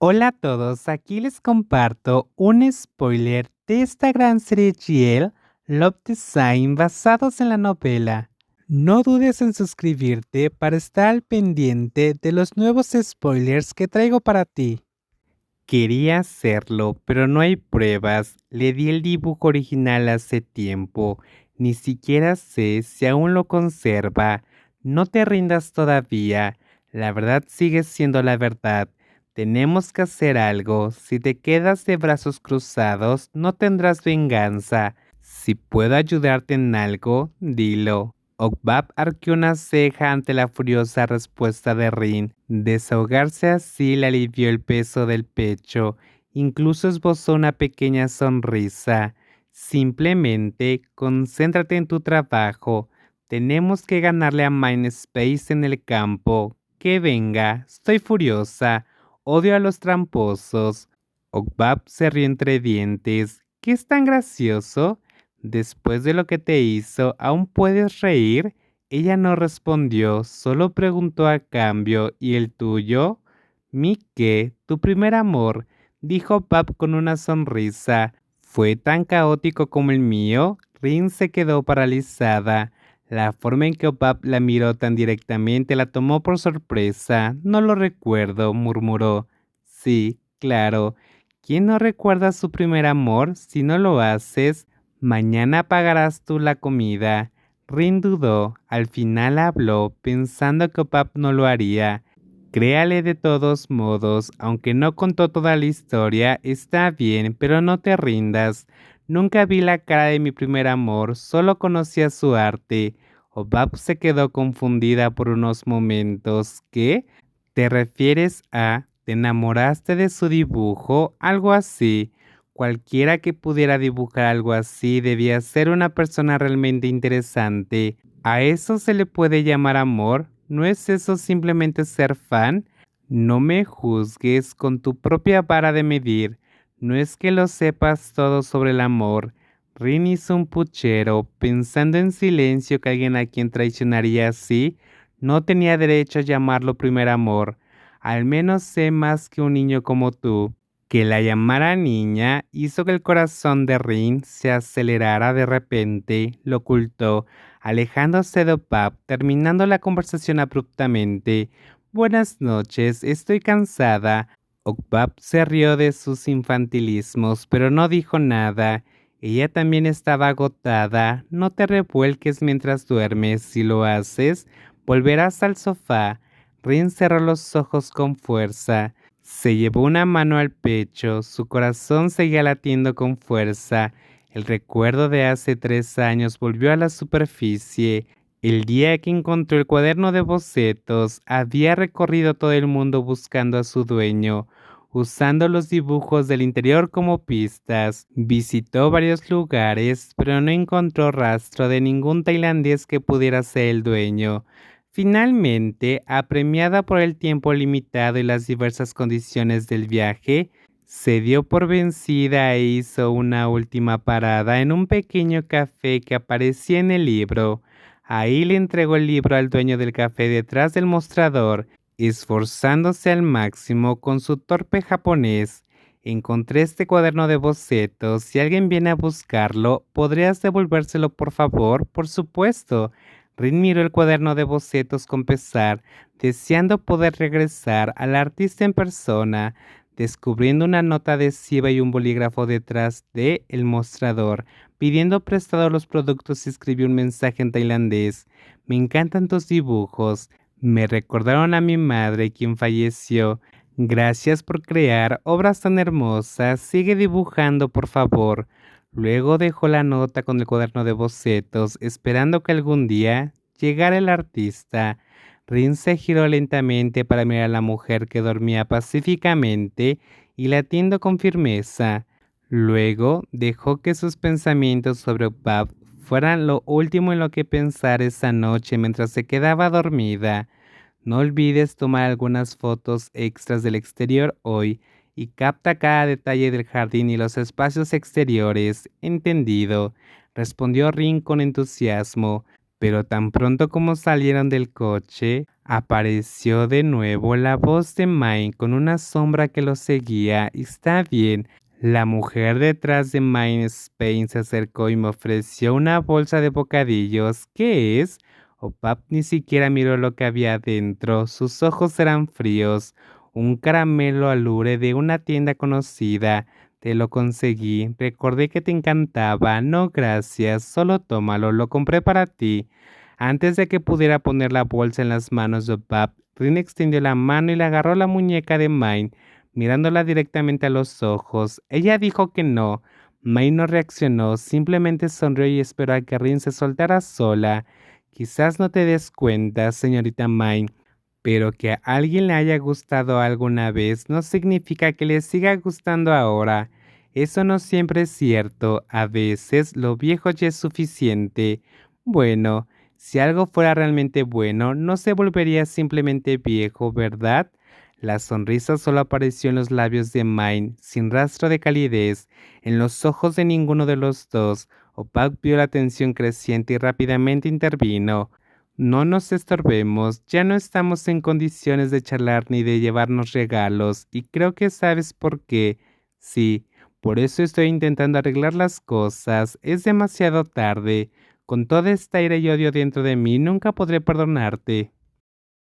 Hola a todos, aquí les comparto un spoiler de esta gran serie GL Love Design basados en la novela. No dudes en suscribirte para estar al pendiente de los nuevos spoilers que traigo para ti. Quería hacerlo, pero no hay pruebas. Le di el dibujo original hace tiempo. Ni siquiera sé si aún lo conserva. No te rindas todavía. La verdad sigue siendo la verdad. Tenemos que hacer algo. Si te quedas de brazos cruzados, no tendrás venganza. Si puedo ayudarte en algo, dilo. Okbab arqueó una ceja ante la furiosa respuesta de Rin. Desahogarse así le alivió el peso del pecho. Incluso esbozó una pequeña sonrisa. Simplemente concéntrate en tu trabajo. Tenemos que ganarle a Mindspace en el campo. Que venga, estoy furiosa. Odio a los tramposos. Okbab se rió entre dientes. ¿Qué es tan gracioso? Después de lo que te hizo, ¿aún puedes reír? Ella no respondió, solo preguntó a cambio, ¿y el tuyo? ¿Mi qué? Tu primer amor, dijo Pap con una sonrisa. ¿Fue tan caótico como el mío? Rin se quedó paralizada. La forma en que Opap la miró tan directamente la tomó por sorpresa. No lo recuerdo, murmuró. Sí, claro. ¿Quién no recuerda su primer amor? Si no lo haces, mañana pagarás tú la comida. Rin dudó. Al final habló, pensando que Opap no lo haría. Créale de todos modos, aunque no contó toda la historia, está bien, pero no te rindas. Nunca vi la cara de mi primer amor, solo conocía su arte. Obab se quedó confundida por unos momentos. ¿Qué? ¿Te refieres a te enamoraste de su dibujo? Algo así. Cualquiera que pudiera dibujar algo así debía ser una persona realmente interesante. ¿A eso se le puede llamar amor? ¿No es eso simplemente ser fan? No me juzgues con tu propia vara de medir. No es que lo sepas todo sobre el amor. Rin hizo un puchero, pensando en silencio que alguien a quien traicionaría así no tenía derecho a llamarlo primer amor. Al menos sé más que un niño como tú. Que la llamara niña hizo que el corazón de Rin se acelerara de repente, lo ocultó, alejándose de Opap, terminando la conversación abruptamente. Buenas noches, estoy cansada. Okbab se rió de sus infantilismos, pero no dijo nada. Ella también estaba agotada. No te revuelques mientras duermes. Si lo haces, volverás al sofá. Rin cerró los ojos con fuerza. Se llevó una mano al pecho. Su corazón seguía latiendo con fuerza. El recuerdo de hace tres años volvió a la superficie. El día que encontró el cuaderno de bocetos, había recorrido todo el mundo buscando a su dueño usando los dibujos del interior como pistas. Visitó varios lugares, pero no encontró rastro de ningún tailandés que pudiera ser el dueño. Finalmente, apremiada por el tiempo limitado y las diversas condiciones del viaje, se dio por vencida e hizo una última parada en un pequeño café que aparecía en el libro. Ahí le entregó el libro al dueño del café detrás del mostrador Esforzándose al máximo con su torpe japonés, encontré este cuaderno de bocetos. Si alguien viene a buscarlo, ¿podrías devolvérselo por favor? Por supuesto. Rin miró el cuaderno de bocetos con pesar, deseando poder regresar al artista en persona, descubriendo una nota adhesiva y un bolígrafo detrás de el mostrador, pidiendo prestado los productos y escribió un mensaje en tailandés. Me encantan tus dibujos. Me recordaron a mi madre quien falleció. Gracias por crear obras tan hermosas. Sigue dibujando, por favor. Luego dejó la nota con el cuaderno de bocetos, esperando que algún día llegara el artista. Rin se giró lentamente para mirar a la mujer que dormía pacíficamente y latiendo con firmeza. Luego dejó que sus pensamientos sobre Bab fuera lo último en lo que pensar esa noche mientras se quedaba dormida. No olvides tomar algunas fotos extras del exterior hoy y capta cada detalle del jardín y los espacios exteriores. Entendido, respondió Rin con entusiasmo. pero tan pronto como salieron del coche, apareció de nuevo la voz de Mine con una sombra que lo seguía. Está bien. La mujer detrás de Spain se acercó y me ofreció una bolsa de bocadillos. ¿Qué es? Opap ni siquiera miró lo que había dentro. Sus ojos eran fríos. Un caramelo alure de una tienda conocida. Te lo conseguí. Recordé que te encantaba. No, gracias. Solo tómalo. Lo compré para ti. Antes de que pudiera poner la bolsa en las manos de Bob, Rin extendió la mano y le agarró la muñeca de Mine, mirándola directamente a los ojos. Ella dijo que no. Mine no reaccionó, simplemente sonrió y esperó a que Rin se soltara sola. Quizás no te des cuenta, señorita Mine, pero que a alguien le haya gustado alguna vez no significa que le siga gustando ahora. Eso no siempre es cierto, a veces lo viejo ya es suficiente. Bueno, si algo fuera realmente bueno, no se volvería simplemente viejo, ¿verdad? La sonrisa solo apareció en los labios de Mine, sin rastro de calidez, en los ojos de ninguno de los dos. Opak vio la tensión creciente y rápidamente intervino. No nos estorbemos, ya no estamos en condiciones de charlar ni de llevarnos regalos, y creo que sabes por qué. Sí, por eso estoy intentando arreglar las cosas, es demasiado tarde. Con toda esta ira y odio dentro de mí, nunca podré perdonarte.